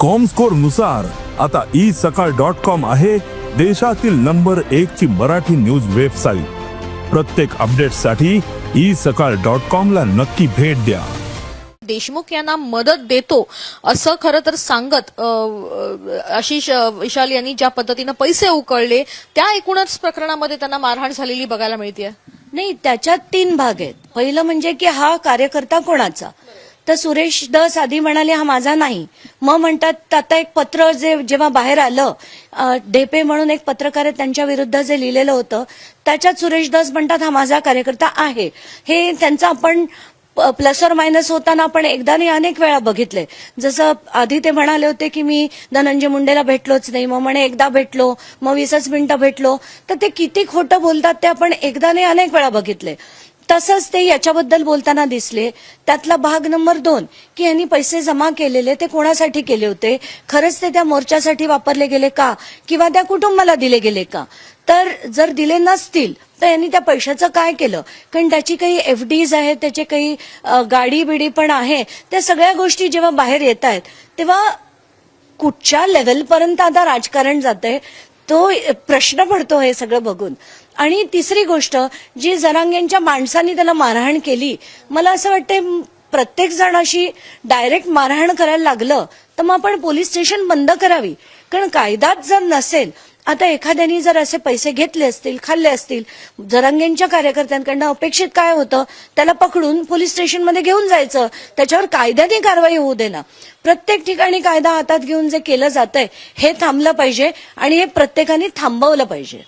कॉमस्कोरनुसार आता ई सकाळ dot com आहे देशातील नंबर एक ची मराठी न्यूज वेबसाईट प्रत्येक अपडेटसाठी ई सकाळ डॉट कॉम ला नक्की भेट द्या. देशमुख यांना मदत देतो असं खरं तर सांगत आशिष विशाल यांनी ज्या पद्धतीनं पैसे उकळले त्या एकूणच प्रकरणामध्ये त्यांना मारहाण झालेली बघायला मिळते नाही त्याच्यात तीन भाग आहेत. पहिलं म्हणजे की हा कार्यकर्ता कोणाचा? तर सुरेश दस आधी म्हणाले हा माझा नाही. मग म्हणतात आता एक पत्र जे जेव्हा बाहेर आलं ढेपे म्हणून एक पत्रकार आहे त्यांच्या विरुद्ध जे लिहिलेलं होतं त्याच्यात सुरेश दस म्हणतात हा माझा कार्यकर्ता आहे. हे त्यांचं आपण प्लस और मायनस होताना आपण एकदा नाही अनेक वेळा बघितले जसं आधी ते म्हणाले होते की मी धनंजय मुंडेला भेटलोच नाही. मग म्हणे एकदा भेटलो. मग वीसच मिनिटं भेटलो. तर ते किती खोटं बोलतात ते आपण एकदा नाही अनेक वेळा बघितले तसंच ते याच्याबद्दल बोलताना दिसले. त्यातला भाग नंबर दोन की यांनी पैसे जमा केलेले ते कोणासाठी केले होते? खरंच ते त्या मोर्चासाठी वापरले गेले का? किंवा त्या कुटुंबाला दिले गेले का? तर जर दिले नसतील तर यांनी त्या पैशाचं काय केलं? कारण त्याची काही एफ डीज आहेत त्याचे काही गाडी बिडी पण आहे त्या सगळ्या गोष्टी जेव्हा बाहेर येत आहेत तेव्हा कुठच्या लेवलपर्यंत आता राजकारण जातंय? तो प्रश्न पडतो हे सगळं बघून. आणि तिसरी गोष्ट जी जरांगेंच्या माणसांनी त्याला मारहाण केली मला असं वाटतं प्रत्येक जण अशी डायरेक्ट मारहाण करायला लागलं तर मग आपण पोलीस स्टेशन बंद करावी. कारण कायदाच जर नसेल आता एखाद्याने जर असे पैसे घेतले असतील खाल्ले असतील जरांगेंच्या कार्यकर्त्यांकडनं अपेक्षित काय होतं त्याला पकडून पोलीस स्टेशनमध्ये घेऊन जायचं. त्याच्यावर कायद्याने कारवाई होऊ देणं. प्रत्येक ठिकाणी कायदा हातात घेऊन जे केलं जातंय हे थांबलं पाहिजे आणि हे प्रत्येकाने थांबवलं पाहिजे.